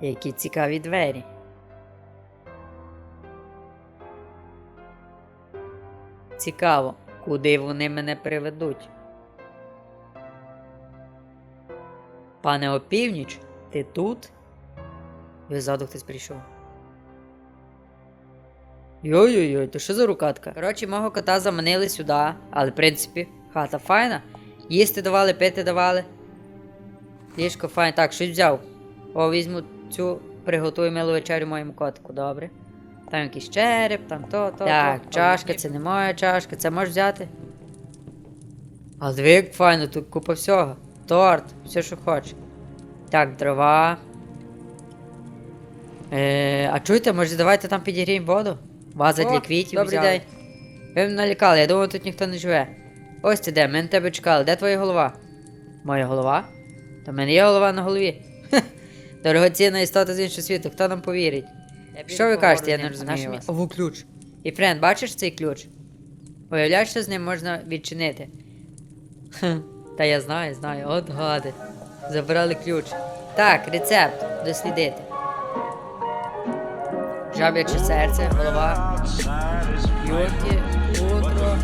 Які цікаві двері. Цікаво, куди вони мене приведуть. Пане опівніч, ти тут? І ззаду хтось прийшов. Йой-йой-йой, то що за рукатка? Коротше, мого кота заманили сюди, але в принципі, хата файна. Їсти давали, пити давали. Ліжко файне. Так, щось взяв. О, візьму цю, приготую милу вечерю моєму котику, добре. Там якийсь череп, там то, то. Так, то. чашка, це не моя чашка, це можеш взяти. А диви, як файно, тут купа всього. Торт, все, що хочеш. Так, дрова. Е, а чуєте, може давайте там підігріємо воду? Ваза О, для квітів. добрий день. Ви мене налякали, я думав, тут ніхто не живе. Ось ти де, ми на тебе чекали. Де твоя голова? Моя голова? Та в мене є голова на голові. Дорогоцінна істота з іншого світу, хто нам повірить? Що ви кажете, я не розумію вас. Ого, ключ. І френд, бачиш цей ключ? Уявляєш, що з ним можна відчинити? Хм, Та я знаю, знаю, от гади. Забрали ключ. Так, рецепт. Дослідити. Жаб'яче серце, голова, юрки, утро,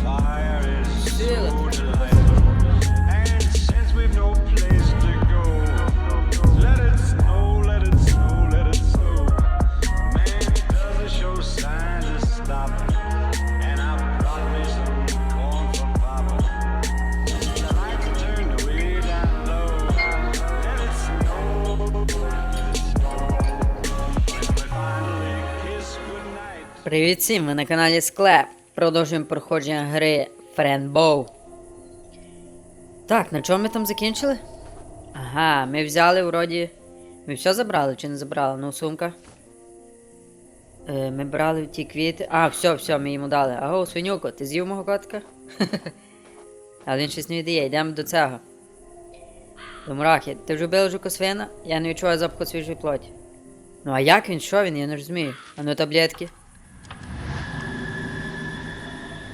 Привіт всім, ви на каналі Склеп. Продовжуємо проходження гри Френбоу. Так, на чому ми там закінчили? Ага, ми взяли вроді. Ми все забрали чи не забрали? Ну, сумка. Е, ми брали ті квіти. А, все, все, ми йому дали. Аго, свинюко, ти з'їв мого котика? Але він щось не віддає, йдемо до цього. До мурахи, ти вже бив жукосвина? Я не відчуваю запаху свіжої плоті. Ну а як він? Що він? Я не розумію. А ну таблетки.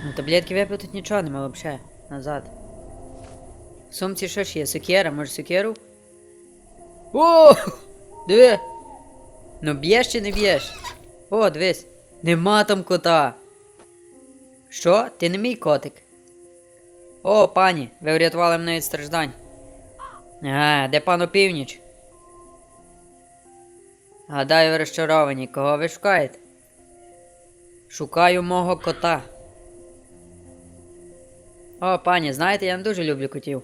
Ну таблетки випив тут нічого нема взагалі. Назад. В сумці що ж є? Сокера, може сокеру? О! Диви! Ну б'єш чи не б'єш? О, дивись. Нема там кота. Що? Ти не мій котик? О, пані, ви врятували мене від страждань. А, де пан опівніч? Гадаю, ви розчаровані. Кого ви шукаєте? Шукаю мого кота. О, пані, знаєте, я не дуже люблю котів.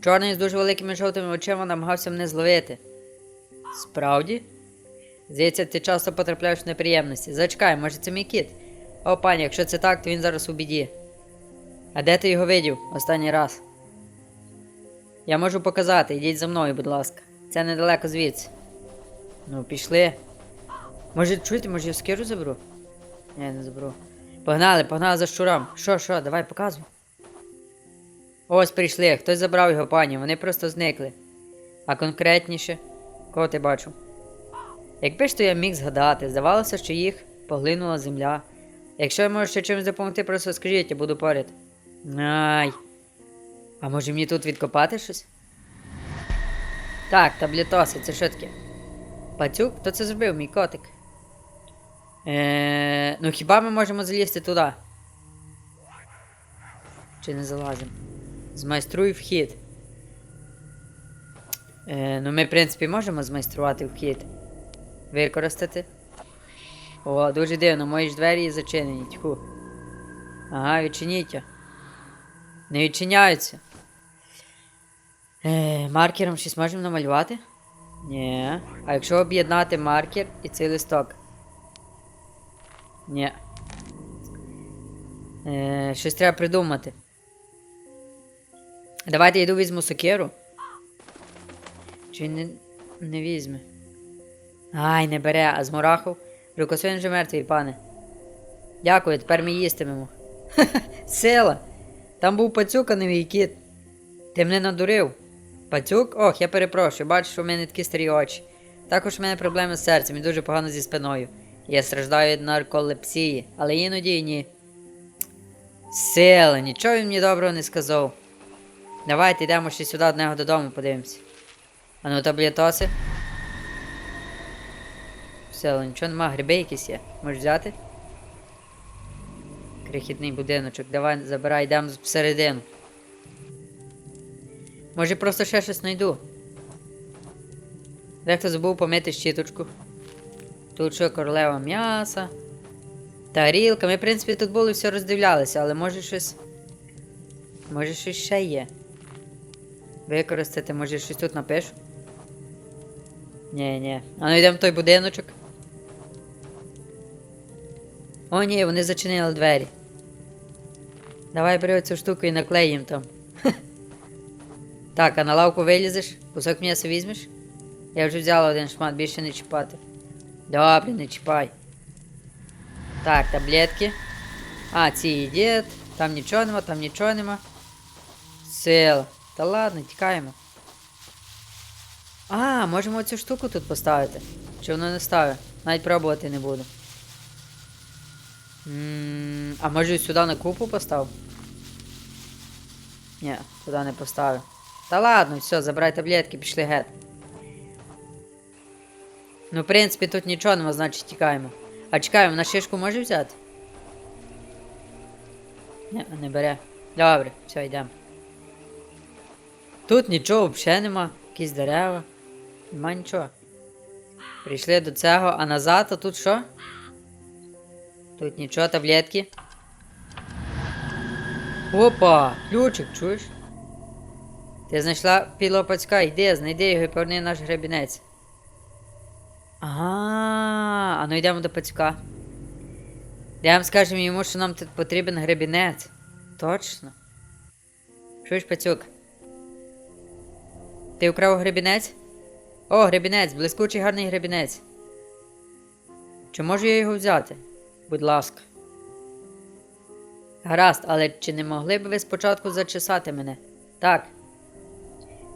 Чорний з дуже великими жовтими очима намагався мене зловити. Справді? Здається, ти часто потрапляєш в неприємності. Зачекай, може це мій кіт? О, пані, якщо це так, то він зараз у біді. А де ти його видів останній раз? Я можу показати, йдіть за мною, будь ласка. Це недалеко звідси. Ну, пішли. Може, чуєте, може я скиру заберу? Ні, не заберу. Погнали, погнали за щуром. Що, що, давай показуй. Ось прийшли, хтось забрав його пані, вони просто зникли. А конкретніше, кого ти бачив? Якби ж то я міг згадати, здавалося, що їх поглинула земля. Якщо я можу ще чимось допомогти, просто скажіть, я буду поряд. Ай. А може мені тут відкопати щось? Так, таблетоси, це що таке? Пацюк? Хто це зробив, мій котик? Е, ну хіба ми можемо залізти туди? Чи не залазимо? Змайструй вхід. Е, ну ми, в принципі, можемо змайструвати вхід. Використати. О, дуже дивно, мої ж двері зачинені, тьху. Ага, відчиніть. Не відчиняються. Е, маркером щось можемо намалювати? Ні. А якщо об'єднати маркер і цей листок? Ні. Е, щось треба придумати. Давайте я йду візьму сокиру. Чи не, не візьме? Ай, не бере, а з мурахов. Рукосвин вже мертвий, пане. Дякую, тепер ми їстимемо. Ха-ха, сила! Там був пацюк, а не мій кіт. Ти мене надурив. Пацюк? Ох, я перепрошую, бачу, що в мене такі старі очі. Також в мене проблеми з серцем і дуже погано зі спиною. Я страждаю від нарколепсії, але іноді і ні. Сила, нічого він мені доброго не сказав. Давайте йдемо ще сюди одного додому, подивимося. А ну таблетоси. Село, нічого нема, гриби якісь є. Можеш взяти? Крихітний будиночок, давай забирай, йдемо всередину. Може просто ще щось знайду. Дехто забув помити щіточку. Тут що королева м'яса. Тарілка. Ми, в принципі, тут були все роздивлялися, але може щось. Може щось ще є. Використати, може щось тут напишу. Ні, ні. А ну йдемо в той будиночок. О, ні, вони зачинили двері. Давай бери цю штуку і наклей там. так, а на лавку вилізеш? Кусок м'яса візьмеш? Я вже взяла один шмат, більше не чіпати. Добре, не чіпай. Так, таблетки. А, ці їдять. Там нічого нема, там нічого нема. Сила. Та ладно, тікаємо. А, можемо цю штуку тут поставити. Чи воно не ставить? Навіть пробувати не буду. м а може сюди на купу постав? Ні, туди не поставив. Та ладно, все, забирай таблетки, пішли геть. Ну, в принципі, тут нічого нема, значить тікаємо. А чекаємо, на шишку може взяти? Ні, не бере. Добре, все, йдемо. Тут нічого взагалі нема. Якісь дерева. Нема нічого. Прийшли до цього, а назад, а тут що? Тут нічого, таблетки. Опа! Ключик, чуєш? Ти знайшла пілопацька, йди, знайди його і поверни наш гребінець. Ага, а ну йдемо до пацюка. Йдемо скажемо йому, що нам тут потрібен гребінець. Точно. Чуєш, пацюк? Ти украв гребінець? О, гребінець, блискучий гарний гребінець. Чи можу я його взяти? Будь ласка. Гаразд, але чи не могли б ви спочатку зачесати мене? Так.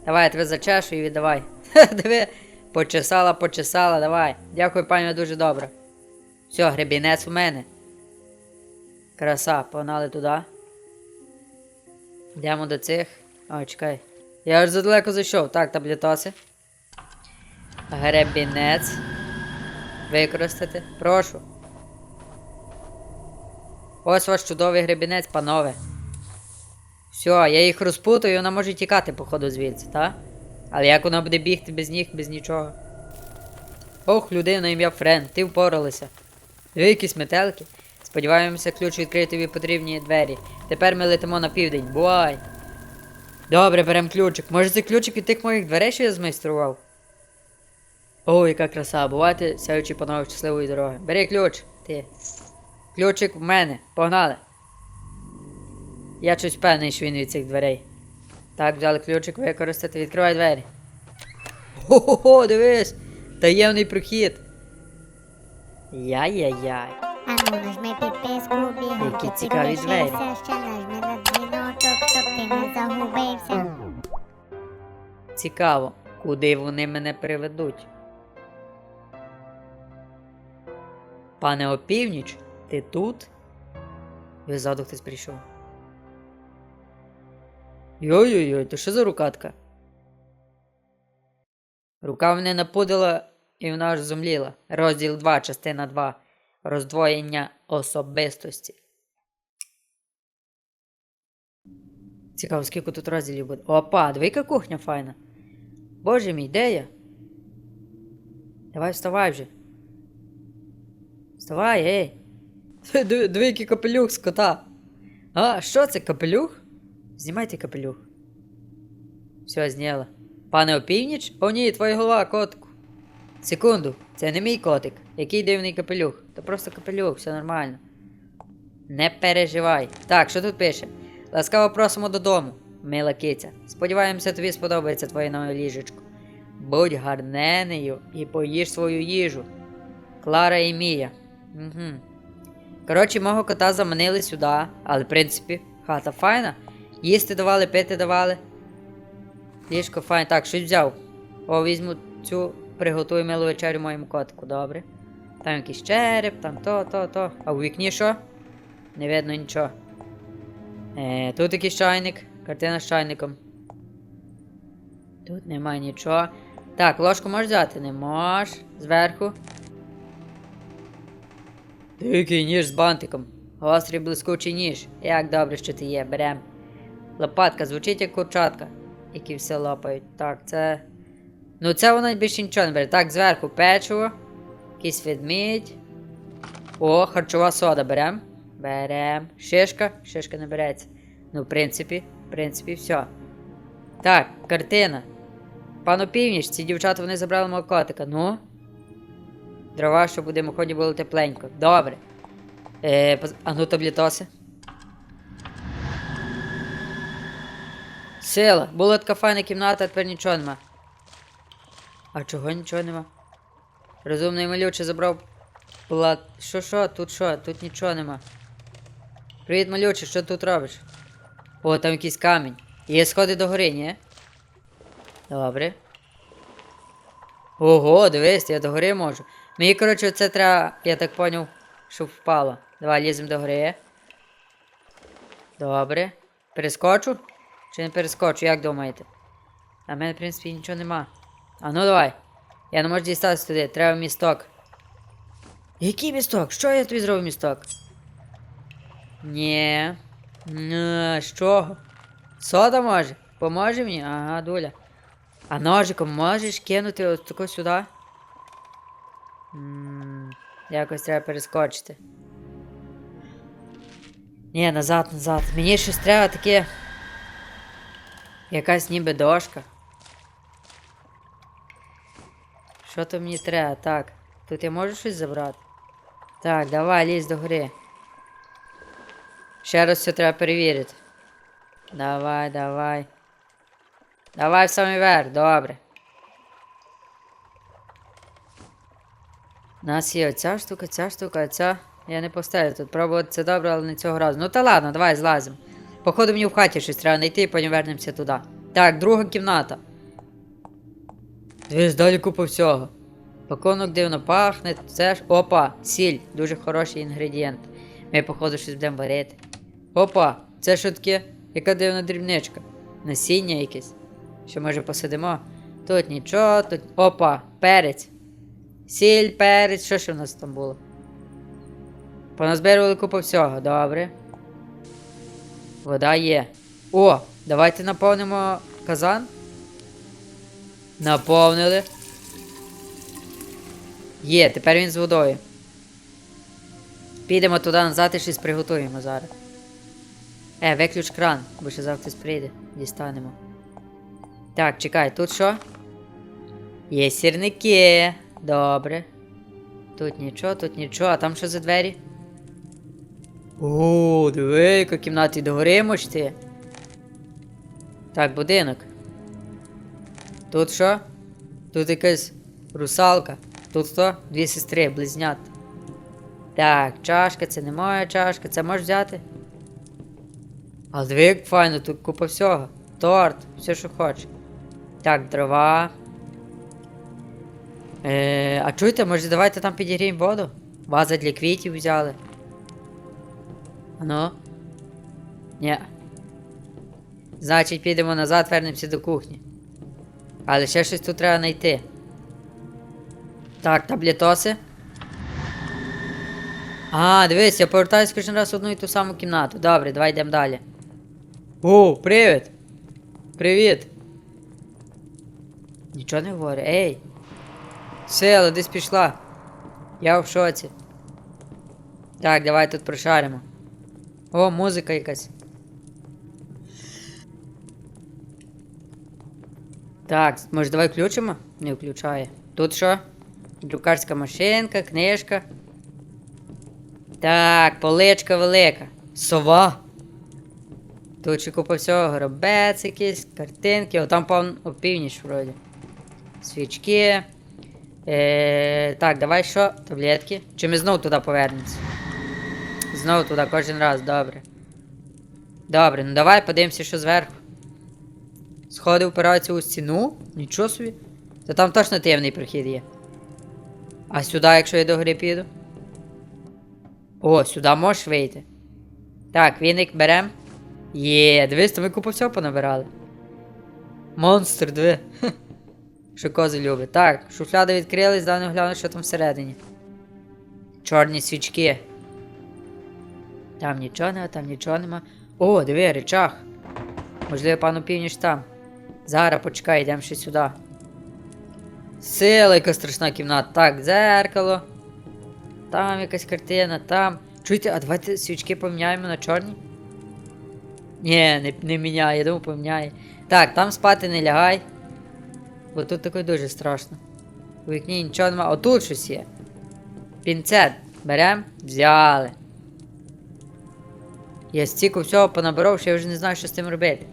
Давай, я тебе зачешу і віддавай. Диви, почесала, почесала, давай. Дякую, пані, дуже добре. Все, гребінець у мене. Краса, погнали туди. Йдемо до цих. О, чекай. Я аж задалеко зайшов. Так, таблетоси. Гребінець. Використати. Прошу. Ось ваш чудовий гребінець, панове. Все, я їх розпутаю, вона може тікати, походу, звідси, так? Але як вона буде бігти без ніг, без нічого? Ох, людина ім'я Френ, ти впоралася. Ви якісь метелки. Сподіваємося, ключ відкриє тобі потрібні двері. Тепер ми летимо на південь. Бувай! Добре, берем ключик. Може це ключик від тих моїх дверей, що я змайстрував? О, яка краса, бувайте, сяючи панове щасливої дороги. Бери ключ, ти. Ключик в мене, погнали. Я щось певний, що він від цих дверей. Так, взяли ключик використати, відкривай двері. Хо-хо-хо, дивись! Таємний прохід. Яй-яй-яй. А Які цікаві двері. Щоб ти не загубився. Цікаво, куди вони мене приведуть. Пане опівніч, ти тут? Ви ззаду хтось прийшов. Йой-йой-йой, то що за рукатка? Рука мене напудила, і вона аж зумліла. Розділ 2, частина 2. Роздвоєння особистості. Цікаво, скільки тут розділів буде. Опа, диви, яка кухня файна. Боже мій, де я? Давай вставай вже. Вставай, ей. Диви, капелюх з кота. А, що це капелюх? Знімайте капелюх. Все, зняла. Пане опівніч? О, ні, твоя голова, котику. Секунду, це не мій котик. Який дивний капелюх. То просто капелюх, все нормально. Не переживай. Так, що тут пише? Ласкаво просимо додому, мила киця. Сподіваємося, тобі сподобається твоє нове ліжечко. Будь гарненею і поїж свою їжу. Клара і Мія. Угу. Коротше, мого кота заманили сюди, але в принципі, хата файна. Їсти давали, пити давали. Ліжко файне. Так, щось взяв. О, візьму цю, приготую милу вечерю моєму котику, добре. Там якийсь череп, там то, то, то. А у вікні що? Не видно нічого. Е, тут якийсь чайник, картина з чайником. Тут немає нічого. Так, ложку можеш взяти? Не можеш. Зверху. Дикий ніж з бантиком. Гострий блискучий ніж. Як добре, що ти є, берем. Лопатка звучить як курчатка, які все лопають. Так, це. Ну, це воно більше нічого не бере. Так, зверху печиво. Якийсь ведмідь. О, харчова сода берем. Берем. Шишка. Шишка не. Ну, в принципі, в принципі, все. Так, картина. Пану північ, ці дівчата вони забрали мого котика. Ну. Дрова, щоб у димоході було тепленько. Добре. Е, поз- а ну таблітоси. Сила. Була така файна кімната, а тепер нічого нема. А чого нічого нема? Розумний малюче забрав плат. Що що? Тут що? Тут нічого нема. Привіт, малюче, що тут робиш? О, там якийсь камінь. Є сходи до гори, ні? Добре. Ого, дивись, я до гори можу. Мені, коротше, це треба, я так поняв, щоб впало. Давай ліземо до гори. Добре. Перескочу? Чи не перескочу, як думаєте? А мене, в принципі, нічого нема. А ну давай. Я не можу дістатися туди, треба місток. Який місток? Що я тобі зробив місток? Ні. Що? Сода може? Поможе мені? Ага, дуля. А ножиком можеш кинути ось тако сюди? м якось треба перескочити. Ні, назад, назад. Мені щось треба таке. Якась ніби дошка. Що то мені треба? Так. Тут я можу щось забрати? Так, давай, лізь до гори. Ще раз все треба перевірити. Давай, давай. Давай в самий верх, добре. У нас є оця штука, ця штука, ця. Я не поставлю тут. Пробувати це добре, але не цього разу. Ну та ладно, давай злазимо. Походу мені в хаті щось треба знайти і потім вернемося туди. Так, друга кімната. Дивись, далі купа всього. Пакунок дивно пахне, це ж. Опа, сіль, дуже хороший інгредієнт. Ми, походу, щось будемо варити. Опа, це що таке? Яка дивна дрібничка. Насіння якесь. Що може посидимо? Тут нічого, тут. Опа, перець. Сіль, перець, що ще в нас там було? Поназбирували купу всього, добре. Вода є. О, давайте наповнимо казан. Наповнили. Є, тепер він з водою. Підемо туди назад і щось приготуємо зараз. Е, виключ кран, бо ще завтра прийде. Дістанемо. Так, чекай, тут що? Є сірники. Добре. Тут нічого, тут нічого, а там що за двері? О, диви, яка кімната і догори мочти. Так, будинок. Тут що? Тут якась русалка. Тут хто? Дві сестри, близнят. Так, чашка, це не моя чашка, це можеш взяти? А диви, як файно, тут купа всього. Торт, все, що хочеш. Так, дрова. Е, а чуєте, може давайте там підігріємо воду? Ваза для квітів взяли. Ану? Ні. Значить, підемо назад, вернемося до кухні. Але ще щось тут треба знайти. Так, таблетоси. А, дивись, я повертаюсь кожен раз в одну і ту саму кімнату. Добре, давай йдемо далі. О, привіт! Привіт! Нічого не говорю. Ей! Сила, десь пішла. Я в шоці. Так, давай тут прошаримо. О, музика якась. Так, може давай включимо? Не включає. Тут що? Друкарська машинка, книжка. Так, поличка велика. Сова. Тут купа всього, горобець якийсь, картинки, о, там певно опівніч вроді. Свічки. Е, так, давай що? Таблетки. Чи ми знову туди повернемося? Знову туди кожен раз, добре. Добре, ну давай подивимося, що зверху. Сходи впираються у стіну? Нічого собі. Та там точно темний прохід є. А сюди, якщо я до гори піду? О, сюди можеш вийти. Так, віник берем. Є, дивись, то ми купу всього понабирали. Монстр, диви. Хе. Що кози любить. Так, шуфляди відкрились, давно гляну, що там всередині. Чорні свічки. Там нічого нема, там нічого нема. О, диви, речах. Можливо, пану північ там. Зараз почекай, йдемо ще сюди. Сила, яка страшна кімната. Так, дзеркало. Там якась картина, там. Чуєте, а давайте свічки поміняємо на чорні? Ні, не, не міняє, я думаю, поміняє. Так, там спати не лягай. Бо тут таке дуже страшно. У вікні нічого нема. Отут щось є. Пінцет. Берем, взяли. Я стільки всього понабирав, що я вже не знаю, що з тим робити.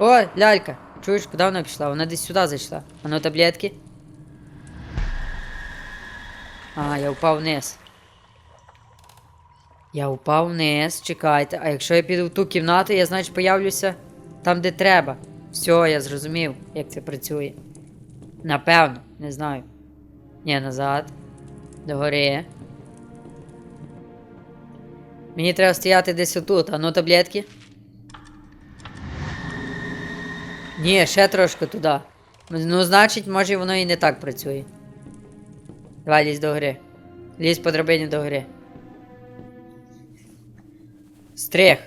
О, лялька! Чуєш, куди вона пішла? Вона десь сюди зайшла. А ну таблетки. А, я впав вниз. Я впав вниз, чекайте. А якщо я піду в ту кімнату, я значить появлюся там, де треба. Все, я зрозумів, як це працює. Напевно, не знаю. Ні, назад. Догори. Мені треба стояти десь отут, а ну таблетки. Ні, ще трошки туди. Ну, значить, може воно і не так працює. Давай лізь до гори. Лізь по драбині до гори. Стрих.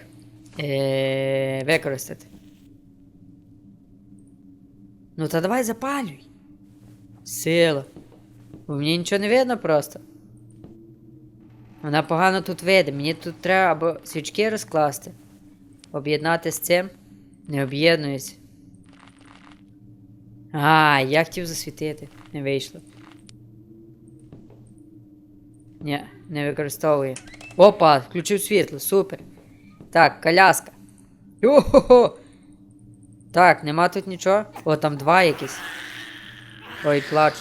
Е, використати. Ну та давай запалюй. Сила. Бо мені нічого не видно просто. Вона погано тут видить. Мені тут треба або свічки розкласти. Об'єднати з цим. Не об'єднується. А, я хотів засвітити. Не вийшло. Ні, не використовує. Опа, включив світло, супер. Так, коляска. Йо-хо-хо! Так, нема тут нічого. О, там два якісь. Ой, плач.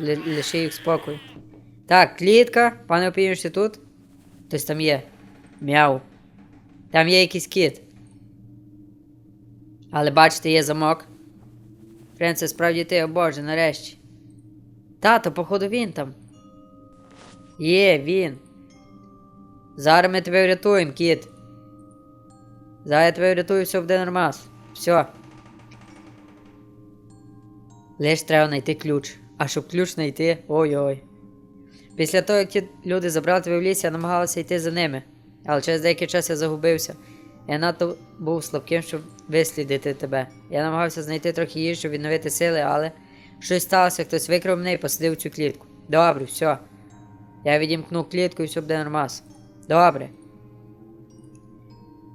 Л- лиши їх спокою. Так, клітка. Пане опінюшся тут? Хтось там є. Мяу. Там є якийсь кіт. Але бачите, є замок. Френце, справді ти, о Боже, нарешті. Тато, походу, він там. Є, він. Зараз ми тебе врятуємо, кіт. Зараз я тебе врятую, все буде нормас. Все. Лиш треба знайти ключ. А щоб ключ знайти. Ой-ой. Після того, як ті люди забрали тебе в ліс, я намагалася йти за ними. Але через деякий час я загубився. Я надто був слабким, щоб вислідити тебе. Я намагався знайти трохи їжі, щоб відновити сили, але щось сталося, хтось викрав мене і посадив цю клітку. Добре, все. Я відімкну клітку і все буде нормас. Добре.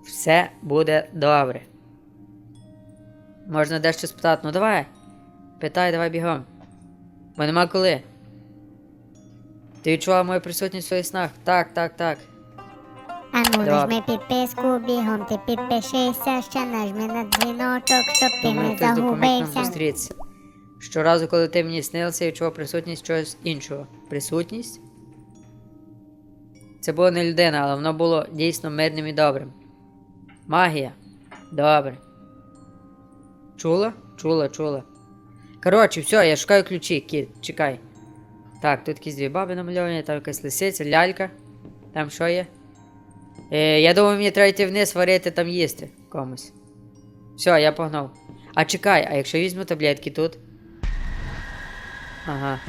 Все буде добре. Можна дещо спитати. Ну давай. Питай, давай бігом. Бо нема коли. Ти відчував мою присутність в своїх снах? Так, так, так. А ну Добре. нажми підписку, бігом ти підпишися, ще нажми на дзвіночок, щоб ти Думаю, не хтось допоміг нам загубився. зустрітися. Щоразу, коли ти мені снився, я відчував присутність чогось іншого. Присутність? Це була не людина, але воно було дійсно мирним і добрим. Магія. Добре. Чула? Чула, чула. Коротше, все, я шукаю ключі, кіт, чекай. Так, тут якісь дві баби намальовані, там якась лисиця, лялька. Там що є? Е, я думаю, мені треба йти вниз варити там їсти комусь. Все, я погнав. А чекай, а якщо візьму таблетки тут? Ага.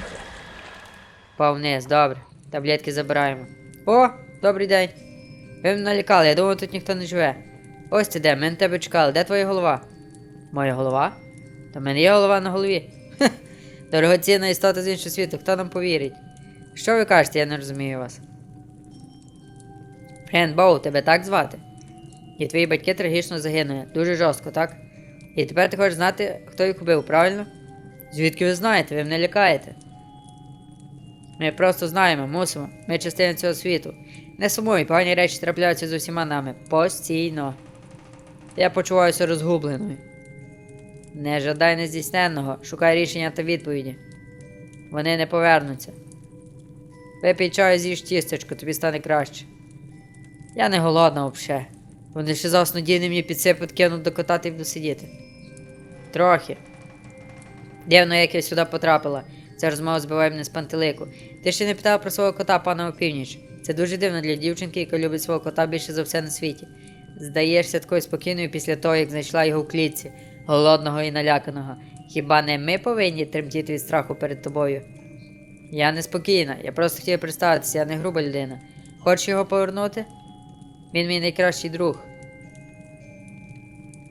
Пав вниз, добре. Таблетки забираємо. О, добрий день. Ви мене налякали, я думав, тут ніхто не живе. Ось ти де, ми на тебе чекали. Де твоя голова? Моя голова? Та в мене є голова на голові. Хе, Дорогоцінна істота з іншого світу, хто нам повірить? Що ви кажете, я не розумію вас. Френд Боу, тебе так звати? І твої батьки трагічно загинули. Дуже жорстко, так? І тепер ти хочеш знати, хто їх убив, правильно? Звідки ви знаєте, ви мене лякаєте? Ми просто знаємо, мусимо. Ми частина цього світу. Не сумуй, погані речі трапляються з усіма нами. Постійно. Я почуваюся розгубленою. Не жадай нездійсненного, шукай рішення та відповіді. Вони не повернуться. Випій чаю, з'їж тістечко, тобі стане краще. Я не голодна взагалі. Вони ще заснодійні мені підсипуть кинуть кота та й буду сидіти. Трохи. Дивно, як я сюди потрапила. Ця розмова збиває мене з пантелику. Ти ще не питала про свого кота, пана опівніч. Це дуже дивно для дівчинки, яка любить свого кота більше за все на світі. Здаєшся такою спокійною після того, як знайшла його в клітці, голодного і наляканого. Хіба не ми повинні тремтіти від страху перед тобою? Я не спокійна, я просто хотіла представитися, я не груба людина. Хочеш його повернути? Він мій найкращий друг.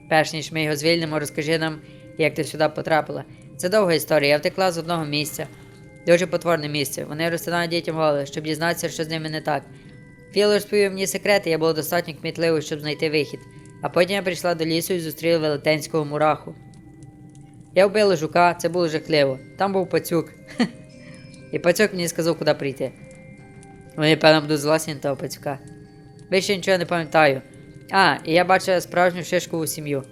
Перш ніж ми його звільнимо, розкажи нам, як ти сюди потрапила. Це довга історія, я втекла з одного місця. Дуже потворне місце. Вони розтинають дітям голови, щоб дізнатися, що з ними не так. Філ розповів мені секрети, я була достатньо кмітливою, щоб знайти вихід. А потім я прийшла до лісу і зустріла велетенського мураху. Я вбила жука, це було жахливо. Там був пацюк. І пацюк мені сказав, куди прийти. Вони, певно, будуть зласні на того пацюка. Більше нічого не пам'ятаю. А, і я бачила справжню шишкову сім'ю.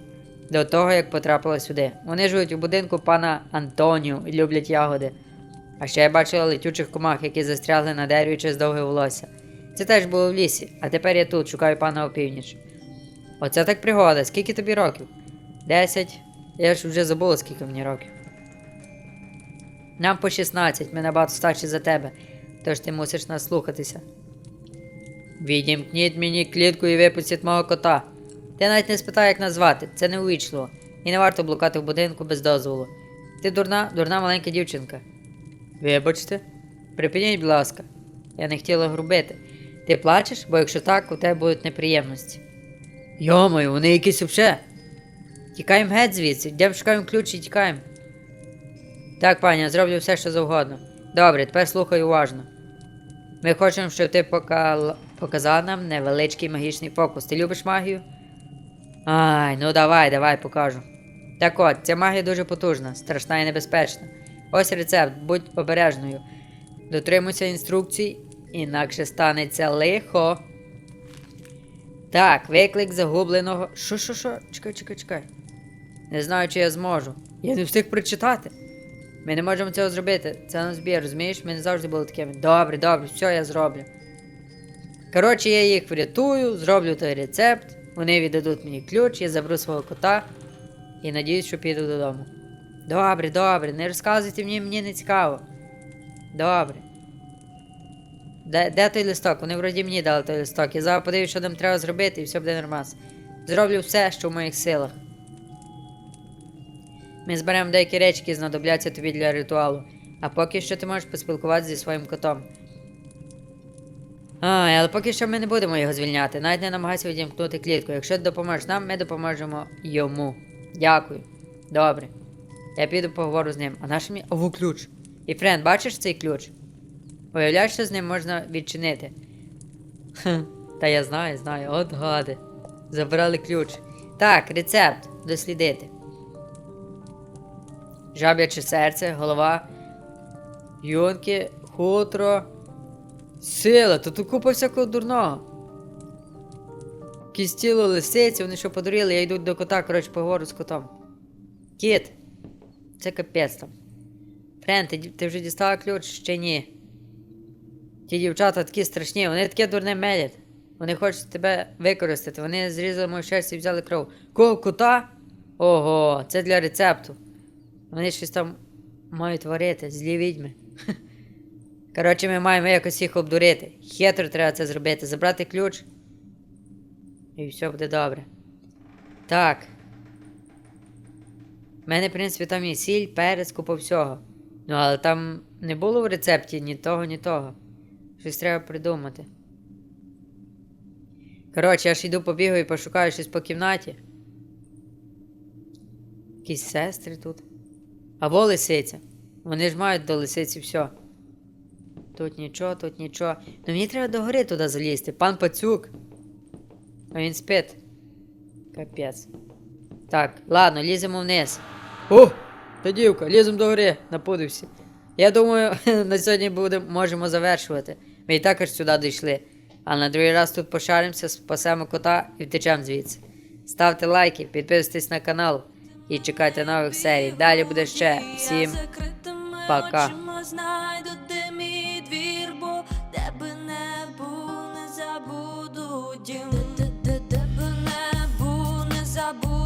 До того, як потрапила сюди. Вони живуть у будинку пана Антоніо і люблять ягоди. А ще я бачила летючих комах, які застрягли на дереві через довге волосся. Це теж було в лісі, а тепер я тут шукаю пана опівніч. Оце так пригода, скільки тобі років? Десять. Я ж вже забула, скільки мені років. Нам по 16, ми набагато старші за тебе, тож ти мусиш нас слухатися. Відімкніть мені клітку і випустіть мого кота. Ти навіть не спитай, як назвати, це не увічливо, і не варто блукати в будинку без дозволу. Ти дурна, дурна маленька дівчинка. Вибачте, припиніть, будь ласка. Я не хотіла грубити. Ти плачеш, бо якщо так, у тебе будуть неприємності. Йомаю, вони якісь вообще. Тікаємо геть звідси, йдемо шукаємо ключ і тікаємо. Так, пані, я зроблю все, що завгодно. Добре, тепер слухай уважно. Ми хочемо, щоб ти покал... показав нам невеличкий магічний фокус. Ти любиш магію? Ай, ну давай, давай покажу. Так от, ця магія дуже потужна, страшна і небезпечна. Ось рецепт, будь обережною. Дотримуйся інструкцій, інакше станеться лихо. Так, виклик загубленого. Що, що, що? Чекай, чекай, чекай. Не знаю, чи я зможу. Я не встиг прочитати. Ми не можемо цього зробити. Це на збір, розумієш? Ми не завжди були такими. Добре, добре, все я зроблю. Коротше, я їх врятую, зроблю той рецепт, вони віддадуть мені ключ, я заберу свого кота і надіюсь, що піду додому. Добре, добре, не розказуйте мені, мені не цікаво. Добре. Де, де той листок? Вони вроді мені дали той листок. Я зараз подивлюсь, що нам треба зробити, і все буде нормально. Зроблю все, що в моїх силах. Ми зберемо деякі речі, які знадобляться тобі для ритуалу. А поки що ти можеш поспілкуватися зі своїм котом. Ай, але поки що ми не будемо його звільняти. Навіть не намагайся відімкнути клітку. Якщо ти допоможеш нам, ми допоможемо йому. Дякую. Добре. Я піду поговорю з ним. А наш мені. Ого, ключ. І френд, бачиш цей ключ? Уявляєш, що з ним можна відчинити. Хм, та я знаю, знаю, от гади. Забрали ключ. Так, рецепт. Дослідити. Жаб'яче серце, голова. Юнки, хутро. Сила, тут купа всякого дурного. Якісь тіло лисиці, вони що подуріли, я йду до кота, коротше, поговорю з котом. Кіт, це капець там. Френ, ти, ти вже дістала ключ? Ще ні. Ті дівчата такі страшні, вони таке дурне мелять. Вони хочуть тебе використати. Вони зрізали мою шерсть і взяли кров. Кого кота? Ого, це для рецепту. Вони щось там мають варити, злі відьми. Коротше, ми маємо якось їх обдурити. Хитро треба це зробити. Забрати ключ. І все буде добре. Так. У мене, в принципі, там є сіль, перець, купа всього. Ну, але там не було в рецепті ні того, ні того. Щось треба придумати. Коротше, я ж йду побігаю і пошукаю щось по кімнаті. Якісь сестри тут. Або лисиця. Вони ж мають до лисиці все. Тут нічого, тут нічого. Ну мені треба до гори туди залізти. Пан пацюк. А він спить. Капець. Так, ладно, ліземо вниз. О! Та дівка, ліземо до гори, напудився. Я думаю, на сьогодні будемо, можемо завершувати. Ми і також сюди дійшли. А на другий раз тут пошаримося, спасемо кота і втечемо звідси. Ставте лайки, підписуйтесь на канал і чекайте нових серій. Далі буде ще. Всім пока. Знайду, де мій двір, бо де не був, не забуду дім. Би не був, не забуду.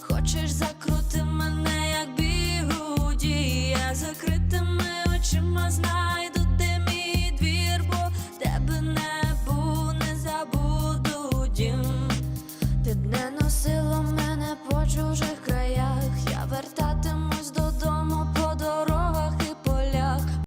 Хочеш закрути мене, як бігуді, я закритими очима знаю.